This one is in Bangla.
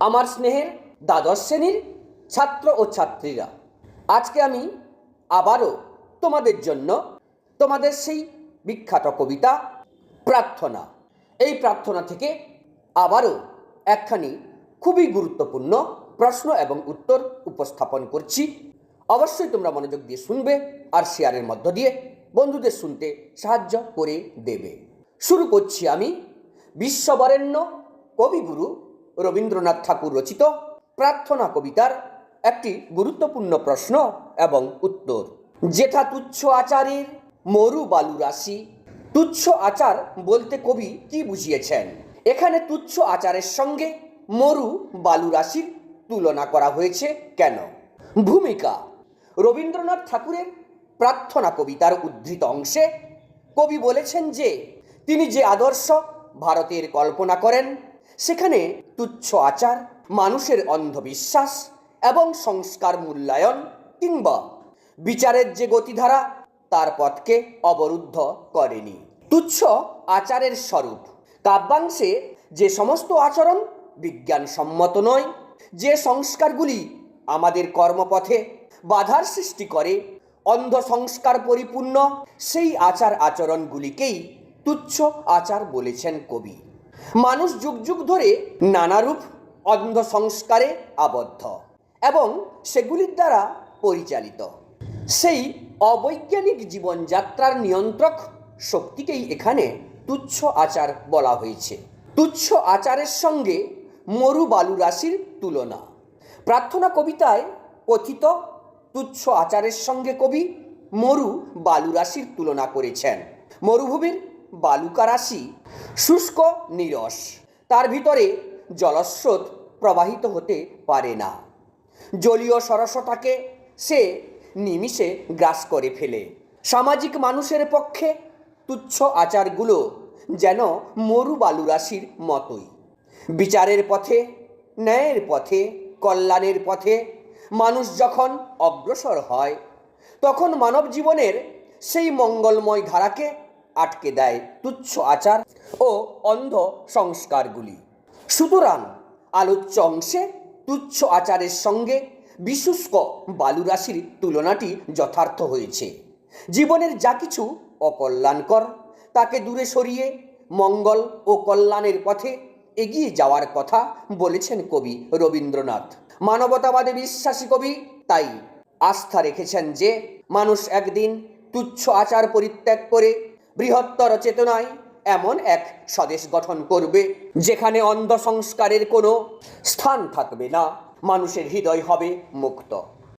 আমার স্নেহের দ্বাদশ শ্রেণির ছাত্র ও ছাত্রীরা। আজকে আমি আবারও তোমাদের জন্য তোমাদের সেই বিখ্যাত কবিতা প্রার্থনা। এই প্রার্থনা থেকে আবারও একখানি খুবই গুরুত্বপূর্ণ প্রশ্ন এবং উত্তর উপস্থাপন করছি। অবশ্যই তোমরা মনোযোগ দিয়ে শুনবে আর শেয়ারের মধ্য দিয়ে বন্ধুদের শুনতে সাহায্য করে দেবে। শুরু করছি আমি বিশ্ববরেণ্য কবিগুরু রবীন্দ্রনাথ ঠাকুর রচিত প্রার্থনা কবিতার একটি গুরুত্বপূর্ণ প্রশ্ন এবং উত্তর। যেথা তুচ্ছ আচারের মরু বালু রাশি। তুচ্ছ আচার বলতে কবি কি বুঝিয়েছেন? এখানে তুচ্ছ আচারের সঙ্গে মরু বালু রাশির তুলনা করা হয়েছে কেন? ভূমিকা। রবীন্দ্রনাথ ঠাকুরের প্রার্থনা কবিতার উদ্ধৃত অংশে কবি বলেছেন যে, তিনি যে আদর্শ ভারতের কল্পনা করেন সেখানে তুচ্ছ আচার, মানুষের অন্ধবিশ্বাস এবং সংস্কার মূল্যায়ন কিংবা বিচারের যে গতিধারা, তার পথকে অবরুদ্ধ করেনি। তুচ্ছ আচারের স্বরূপ। কাব্যাংশে যে সমস্ত আচরণ বিজ্ঞানসম্মত নয়, যে সংস্কারগুলি আমাদের কর্মপথে বাধার সৃষ্টি করে অন্ধ সংস্কার পরিপূর্ণ, সেই আচার আচরণগুলিকেই তুচ্ছ আচার বলেছেন কবি। মানুষ যুগ যুগ ধরে নানারূপ অন্ধ সংস্কারে আবদ্ধ এবং সেগুলির দ্বারা পরিচালিত। সেই অবৈজ্ঞানিক জীবনযাত্রার নিয়ন্ত্রক শক্তিকেই এখানে তুচ্ছ আচার বলা হয়েছে। তুচ্ছ আচারের সঙ্গে মরু বালু রাশির তুলনা। প্রার্থনা কবিতায় কথিত তুচ্ছ আচারের সঙ্গে কবি মরু বালু রাশির তুলনা করেছেন। মরুভূমির বালুকা রাশি শুষ্ক, নিরস। তার ভিতরে জলস্রোত প্রবাহিত হতে পারে না। জলীয় সরসতাকে সে নিমিষে গ্রাস করে ফেলে। সামাজিক মানুষের পক্ষে তুচ্ছ আচারগুলো যেন মরু বালু রাশির মতোই। বিচারের পথে, ন্যায়ের পথে, কল্যাণের পথে মানুষ যখন অগ্রসর হয়, তখন মানব জীবনের সেই মঙ্গলময় ধারাকে আটকে দেয় তুচ্ছ আচার ও অন্ধ সংস্কারগুলি। সুতরাং আলোচ্য অংশে তুচ্ছ আচারের সঙ্গে বিশুষ্ক বালুরাশির তুলনাটি যথার্থ হয়েছে। জীবনের যা কিছু অকল্যাণকর, তাকে দূরে সরিয়ে মঙ্গল ও কল্যাণের পথে এগিয়ে যাওয়ার কথা বলেছেন কবি রবীন্দ্রনাথ। মানবতাবাদে বিশ্বাসী কবি তাই আস্থা রেখেছেন যে, মানুষ একদিন তুচ্ছ আচার পরিত্যাগ করে বৃহত্তর চেতনায় এমন এক স্বদেশ গঠন করবে, যেখানে অন্ধ সংস্কারের কোনো স্থান থাকবে না। মানুষের হৃদয় হবে মুক্ত।